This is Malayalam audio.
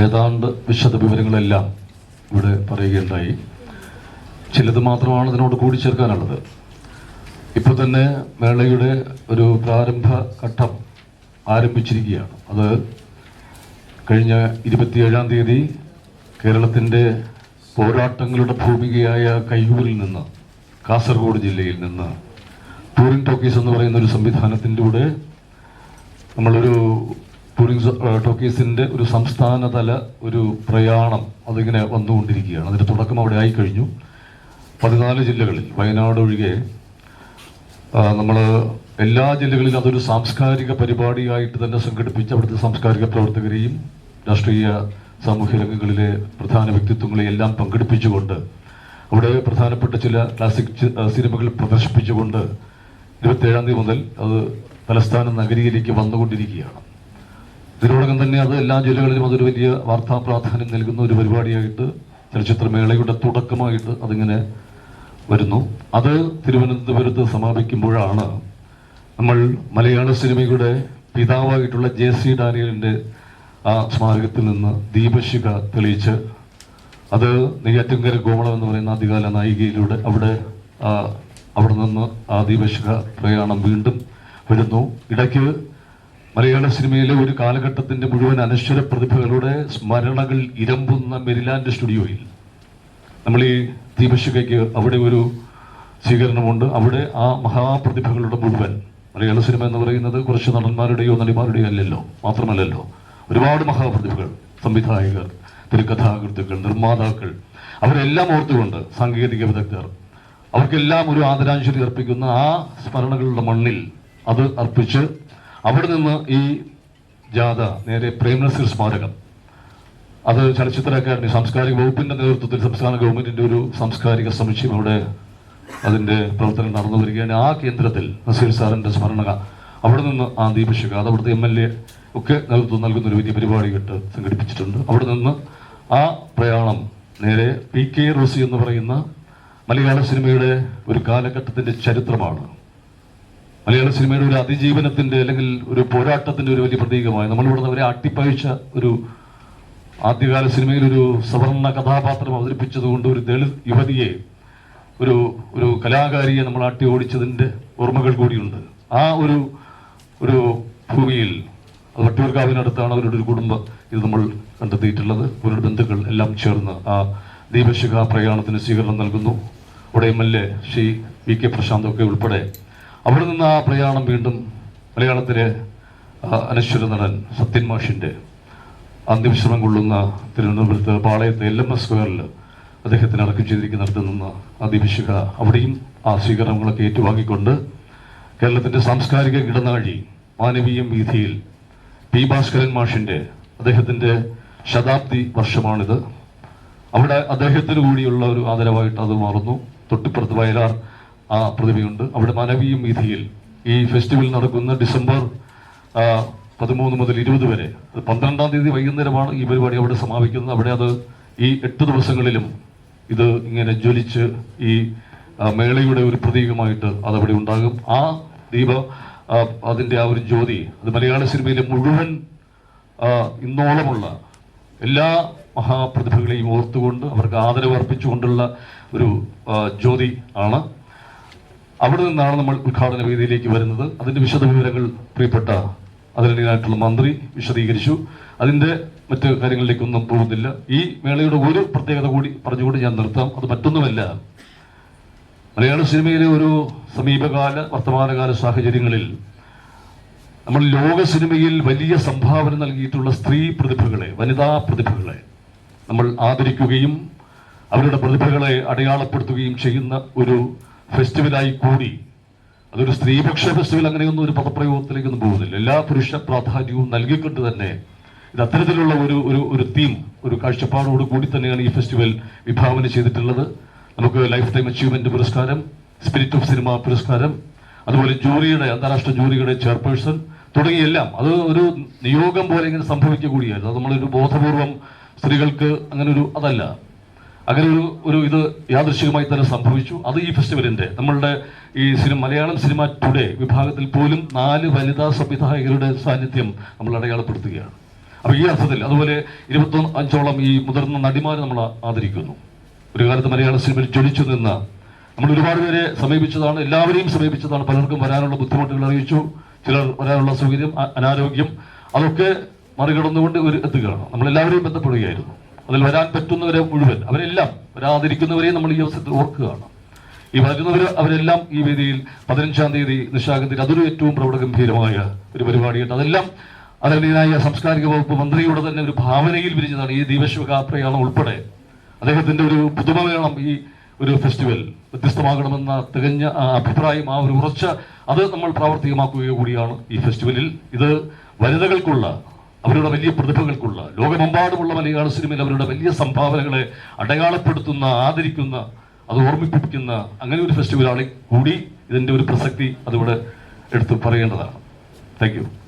ഏതാണ്ട് വിശദ വിവരങ്ങളെല്ലാം ഇവിടെ പറയുകയുണ്ടായി. ചിലത് മാത്രമാണ് ഇതിനോട് കൂടിച്ചേർക്കാനുള്ളത് ഇപ്പോൾ തന്നെ മേളയുടെ ഒരു പ്രാരംഭ ഘട്ടം ആരംഭിച്ചിരിക്കുകയാണ്. അത് കഴിഞ്ഞ ഇരുപത്തിയേഴാം തീയതി കേരളത്തിന്റെ പോരാട്ടങ്ങളുടെ ഭൂമികയായ കയ്യൂരിൽ നിന്ന് കാസർഗോഡ് ജില്ലയിൽ നിന്ന് ടൂറിംഗ് ടോക്കീസ് എന്ന് പറയുന്ന ഒരു സംവിധാനത്തിന്റെ കൂടെ നമ്മളൊരു ടൂറിംഗ് ടോക്കീസിന്റെ ഒരു സംസ്ഥാനതല ഒരു പ്രയാണം അതിങ്ങനെ വന്നുകൊണ്ടിരിക്കുകയാണ്. അതിന്റെ തുടക്കം അവിടെ ആയിക്കഴിഞ്ഞു. പതിനാല് ജില്ലകളിൽ വയനാട് ഒഴികെ നമ്മൾ എല്ലാ ജില്ലകളിലും അതൊരു സാംസ്കാരിക പരിപാടിയായിട്ട് തന്നെ സംഘടിപ്പിച്ച് അവിടുത്തെ സാംസ്കാരിക പ്രവർത്തകരെയും രാഷ്ട്രീയ സാമൂഹ്യ രംഗങ്ങളിലെ പ്രധാന വ്യക്തിത്വങ്ങളെ എല്ലാം പങ്കെടുപ്പിച്ചുകൊണ്ട് അവിടെ പ്രധാനപ്പെട്ട ചില ക്ലാസിക് സിനിമകൾ പ്രദർശിപ്പിച്ചുകൊണ്ട് ഇരുപത്തേഴാം തീയതി മുതൽ അത് തലസ്ഥാന നഗരിയിലേക്ക് വന്നുകൊണ്ടിരിക്കുകയാണ്. ഇതിനോടകം തന്നെ അത് എല്ലാ ജില്ലകളിലും അതൊരു വലിയ വാർത്താ പ്രാധാന്യം നൽകുന്ന ഒരു പരിപാടിയായിട്ട് ചലച്ചിത്രമേളയുടെ തുടക്കമായിട്ട് അതിങ്ങനെ വരുന്നു. അത് തിരുവനന്തപുരത്ത് സമാപിക്കുമ്പോഴാണ് നമ്മൾ മലയാള സിനിമയുടെ പിതാവായിട്ടുള്ള ജെ സി ഡാനിയലിന്റെ ആ സ്മാരകത്തിൽ നിന്ന് ദീപശിഖ തെളിയിച്ച് അത് നെയ്യാറ്റിൻകര ഗോമളം എന്ന് പറയുന്ന ആദ്യകാല നായികയിലൂടെ അവിടെ അവിടെ നിന്ന് ആ ദീപശിഖ പ്രയാണം വീണ്ടും വരുന്നു. ഇടയ്ക്ക് മലയാള സിനിമയിലെ ഒരു കാലഘട്ടത്തിന്റെ മുഴുവൻ അനശ്വര പ്രതിഭകളുടെ സ്മരണകൾ ഇരമ്പുന്ന മെരിലാൻഡ് സ്റ്റുഡിയോയിൽ നമ്മൾ ഈ ദീപശിഖയ്ക്ക് അവിടെ ഒരു സ്വീകരണമുണ്ട്. അവിടെ ആ മഹാപ്രതിഭകളുടെ മുഴുവൻ മലയാള സിനിമ എന്ന് പറയുന്നത് കുറച്ച് നടന്മാരുടെയോ നടിമാരുടെയോ അല്ലല്ലോ മാത്രമല്ലല്ലോ. ഒരുപാട് മഹാപ്രതിഭകൾ സംവിധായകർ തിരക്കഥാകൃത്തുക്കൾ നിർമ്മാതാക്കൾ അവരെല്ലാം ഓർത്തുകൊണ്ട് സാങ്കേതിക വിദഗ്ധർ അവർക്കെല്ലാം ഒരു ആദരാഞ്ജലി അർപ്പിക്കുന്ന ആ സ്മരണകളുടെ മണ്ണിൽ അത് അർപ്പിച്ച് അവിടെ നിന്ന് ഈ ജാഥ നേരെ പ്രേംനസീർ സ്മാരകം. അത് ചലച്ചിത്ര അക്കാദമി സാംസ്കാരിക വകുപ്പിന്റെ നേതൃത്വത്തിൽ സംസ്ഥാന ഗവൺമെന്റിന്റെ ഒരു സാംസ്കാരിക സമുച്ചയം അവിടെ അതിന്റെ പ്രവർത്തനം നടന്നു വരികയാണ്. ആ കേന്ദ്രത്തിൽ നസീർ സാറിന്റെ സ്മരണ. അവിടെ നിന്ന് ആ ദീപശിഖ അത് അവിടുത്തെ എം എൽ എ ഒക്കെ നേതൃത്വം നൽകുന്ന ഒരു വലിയ പരിപാടിയിട്ട് സംഘടിപ്പിച്ചിട്ടുണ്ട്. അവിടെ നിന്ന് ആ പ്രയാണം നേരെ പി കെ റോസി എന്ന് പറയുന്ന മലയാള സിനിമയുടെ ഒരു കാലഘട്ടത്തിന്റെ ചരിത്രമാണ്. മലയാള സിനിമയുടെ ഒരു അതിജീവനത്തിന്റെ അല്ലെങ്കിൽ ഒരു പോരാട്ടത്തിന്റെ ഒരു വലിയ പ്രതീകമായി നമ്മളിവിടെ അവരെ അട്ടിപ്പഴിച്ച ഒരു ആദ്യകാല സിനിമയിൽ ഒരു സവർണ കഥാപാത്രം അവതരിപ്പിച്ചതുകൊണ്ട് ഒരു ദളിത് യുവതിയെ ഒരു ഒരു കലാകാരിയെ നമ്മൾ ആട്ടി ഓടിച്ചതിന്റെ ഓർമ്മകൾ കൂടിയുണ്ട്. ആ ഒരു ഒരു ഭൂമിയിൽ വട്ടിയൂർക്കാവിനടുത്താണ് അവരുടെ ഒരു കുടുംബം ഇത് നമ്മൾ കണ്ടെത്തിയിട്ടുള്ളത്. അവരുടെ ബന്ധുക്കൾ എല്ലാം ചേർന്ന് ആ ദീപശിഖ പ്രയാണത്തിന് സ്വീകരണം നൽകുന്നു. M L A Shri V K പ്രശാന്തൊക്കെ ഉൾപ്പെടെ അവിടെ നിന്ന് ആ പ്രയാണം വീണ്ടും മലയാളത്തിലെ അനശ്വര നടൻ സത്യൻ മാഷിന്റെ അന്ത്യവിശ്രമം കൊള്ളുന്ന തിരുവനന്തപുരത്ത് പാളയത്ത് എൽ എം എസ് സ്ക്വയറിൽ അദ്ദേഹത്തിന് അടക്കം ചെയ്തിരിക്കുന്നിടത്ത് നിന്ന് അതിവിശുക അവിടെയും ആ സ്വീകരണങ്ങളൊക്കെ ഏറ്റുവാങ്ങിക്കൊണ്ട് കേരളത്തിന്റെ സാംസ്കാരിക ഇടനാഴി മാനവീയം വീഥിയിൽ പി ഭാസ്കരൻ മാഷിന്റെ അദ്ദേഹത്തിന്റെ ശതാബ്ദി വർഷമാണിത്. അവിടെ അദ്ദേഹത്തിന് കൂടിയുള്ള ഒരു ആദരവായിട്ട് അത് മാറുന്നു. തൊട്ടിപ്പുറത്ത് വയലാർ ആ പ്രതിഭയുണ്ട് അവിടെ മാനവീയം വീഥിയിൽ ഈ ഫെസ്റ്റിവൽ നടക്കുന്ന ഡിസംബർ പതിമൂന്ന് മുതൽ ഇരുപത് വരെ. പന്ത്രണ്ടാം തീയതി വൈകുന്നേരമാണ് ഈ പരിപാടി അവിടെ സമാപിക്കുന്നത്. അവിടെ അത് ഈ എട്ട് ദിവസങ്ങളിലും ഇത് ഇങ്ങനെ ജ്വലിച്ച് ഈ മേളയുടെ ഒരു പ്രതീകമായിട്ട് അതവിടെ ഉണ്ടാകും. ആ ദീപ അതിന്റെ ആ ഒരു ജ്യോതി അത് മലയാള സിനിമയിലെ മുഴുവൻ ഇന്നോളമുള്ള എല്ലാ മഹാപ്രതിഭകളെയും ഓർത്തുകൊണ്ട് അവർക്ക് ആദരവ് അർപ്പിച്ചുകൊണ്ടുള്ള ഒരു ജ്യോതി ആണ്. അവിടെ നിന്നാണ് നമ്മൾ ഉദ്ഘാടന വേദിയിലേക്ക് വരുന്നത്. അതിന്റെ വിശദ വിവരങ്ങൾ പ്രിയപ്പെട്ട അതിനായിട്ടുള്ള മന്ത്രി വിശദീകരിച്ചു. അതിന്റെ മറ്റ് കാര്യങ്ങളിലേക്കൊന്നും പോകുന്നില്ല. ഈ മേളയുടെ ഒരു പ്രത്യേകത കൂടി പറഞ്ഞുകൊണ്ട് ഞാൻ നിർത്താം. അത് മറ്റൊന്നുമല്ല മലയാള സിനിമയിലെ ഒരു സമീപകാല വർത്തമാനകാല സാഹചര്യങ്ങളിൽ നമ്മൾ ലോക സിനിമയിൽ വലിയ സംഭാവന നൽകിയിട്ടുള്ള സ്ത്രീ പ്രതിഭകളെ വനിതാ പ്രതിഭകളെ നമ്മൾ ആദരിക്കുകയും അവരുടെ പ്രതിഭകളെ അടയാളപ്പെടുത്തുകയും ചെയ്യുന്ന ഒരു ഫെസ്റ്റിവലായി കൂടി. അതൊരു സ്ത്രീപക്ഷ ഫെസ്റ്റിവൽ അങ്ങനെയൊന്നും ഒരു പദപ്രയോഗത്തിലേക്കൊന്നും പോകുന്നില്ല. എല്ലാ പുരുഷ പ്രാധാന്യവും നൽകിക്കൊണ്ട് തന്നെ ഇത് അത്തരത്തിലുള്ള ഒരു ഒരു ഒരു തീം ഒരു കാഴ്ചപ്പാടോട് കൂടി തന്നെയാണ് ഈ ഫെസ്റ്റിവൽ വിഭാവന ചെയ്തിട്ടുള്ളത്. നമുക്ക് ലൈഫ് ടൈം അച്ചീവ്മെന്റ് പുരസ്കാരം സ്പിരിറ്റ് ഓഫ് സിനിമ പുരസ്കാരം അതുപോലെ ജൂറിയുടെ അന്താരാഷ്ട്ര ജൂറിയുടെ ചെയർപേഴ്സൺ തുടങ്ങിയെല്ലാം. അത് ഒരു നിയോഗം പോലെ ഇങ്ങനെ സംഭവിക്കുക കൂടിയായിരുന്നു. അത് നമ്മളൊരു ബോധപൂർവം സ്ത്രീകൾക്ക് അങ്ങനെ ഒരു അതല്ല. അങ്ങനെ ഒരു ഒരു ഇത് യാദൃശികമായി തന്നെ സംഭവിച്ചു. അത് ഈ ഫെസ്റ്റിവലിന്റെ നമ്മളുടെ ഈ സിനിമ മലയാളം സിനിമ ടുഡേ വിഭാഗത്തിൽ പോലും നാല് വനിതാ സംവിധായകരുടെ സാന്നിധ്യം നമ്മൾ അടയാളപ്പെടുത്തുകയാണ്. അപ്പോൾ ഈ അർത്ഥത്തിൽ അതുപോലെ ഇരുപത്തി അഞ്ചോളം ഈ മുതിർന്ന നടിമാരെ നമ്മൾ ആദരിക്കുന്നു. ഒരു കാലത്ത് മലയാള സിനിമയിൽ ജ്വലിച്ചു നിന്ന നമ്മൾ ഒരുപാട് പേരെ സമീപിച്ചതാണ് എല്ലാവരെയും സമീപിച്ചതാണ് പലർക്കും വരാനുള്ള ബുദ്ധിമുട്ടുകൾ അറിയിച്ചു ചിലർ വരാനുള്ള സൗകര്യം അനാരോഗ്യം അതൊക്കെ മറികടന്നുകൊണ്ട് ഒരു എത്തുകയാണ്. നമ്മൾ എല്ലാവരെയും ബന്ധപ്പെടുകയായിരുന്നു. അതിൽ വരാൻ പറ്റുന്നവരെ മുഴുവൻ അവരെല്ലാം വരാതിരിക്കുന്നവരെയും നമ്മൾ ഈ അവസരത്തിൽ ഓർക്കുകയാണ്. ഈ വരുന്നവർ അവരെല്ലാം ഈ വേദിയിൽ പതിനഞ്ചാം തീയതി നിശാഗന്ധിയിൽ അതൊരു ഏറ്റവും പ്രൗഢഗംഭീരമായ ഒരു പരിപാടിയുണ്ട്. അതെല്ലാം അതിനായ സാംസ്കാരിക വകുപ്പ് മന്ത്രിയുടെ തന്നെ ഒരു ഭാവനയിൽ വിരിഞ്ഞതാണ് ഈ ദീപശിവഗാത്രയാണ് ഉൾപ്പെടെ. അദ്ദേഹത്തിന്റെ ഒരു പുതുമ വേണം ഈ ഒരു ഫെസ്റ്റിവൽ. വ്യത്യസ്തമാകണമെന്ന തികഞ്ഞ അഭിപ്രായം ആ ഒരു ഉറച്ച അത് നമ്മൾ പ്രാവർത്തികമാക്കുക കൂടിയാണ് ഈ ഫെസ്റ്റിവലിൽ. ഇത് വനിതകൾക്കുള്ള അവരുടെ വലിയ പ്രതിഭകൾക്കുള്ള ലോകമെമ്പാടുമുള്ള മലയാള സിനിമയിൽ അവരുടെ വലിയ സംഭാവനകളെ അടയാളപ്പെടുത്തുന്ന ആദരിക്കുന്ന അത് ഓർമ്മിപ്പിക്കുന്ന അങ്ങനെ ഒരു ഫെസ്റ്റിവലാണ് കൂടി ഇതിന്റെ ഒരു പ്രസക്തി അതിവിടെ എടുത്ത് പറയേണ്ടതാണ്. താങ്ക്